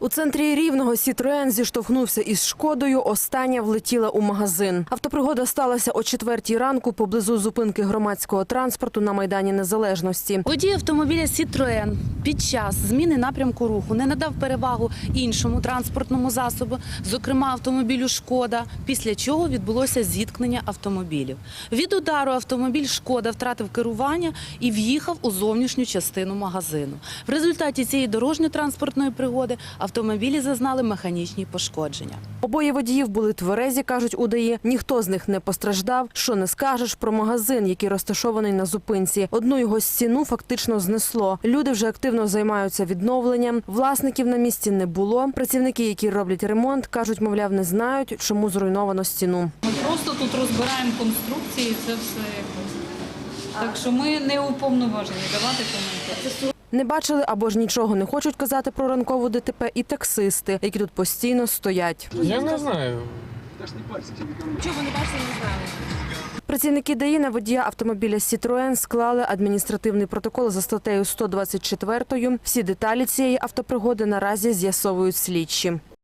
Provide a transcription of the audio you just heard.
У центрі рівного Сітроен зіштовхнувся із шкодою. Остання влетіла у магазин. Автопригода сталася о четвертій ранку поблизу зупинки громадського транспорту на майдані Незалежності. Водій автомобіля Citroën під час зміни напрямку руху не надав перевагу іншому транспортному засобу, зокрема автомобілю Шкода, після чого відбулося зіткнення автомобілів. Від удару автомобіль Шкода втратив керування і в'їхав у зовнішню частину магазину. В результаті цієї дорожньо-транспортної пригоди автомобілі зазнали механічні пошкодження. Обоє водіїв були тверезі, кажуть удаї. Ніхто з них не постраждав. Що не скажеш про магазин, який розташований на зупинці. Одну його стіну фактично знесло. Люди вже активно займаються відновленням. Власників на місці не було. Працівники, які роблять ремонт, кажуть, мовляв, не знають, чому зруйновано стіну. Ми просто тут розбираємо конструкції, це все якось. Так що ми не уповноважені давати коментарі. Не бачили або ж нічого не хочуть казати про ранкову ДТП і таксисти, які тут постійно стоять. Я не знаю. Чого не бачили, не знаю. Працівники ДАІ на водія автомобіля «Сітроен» склали адміністративний протокол за статтею 124. Всі деталі цієї автопригоди наразі з'ясовують слідчі.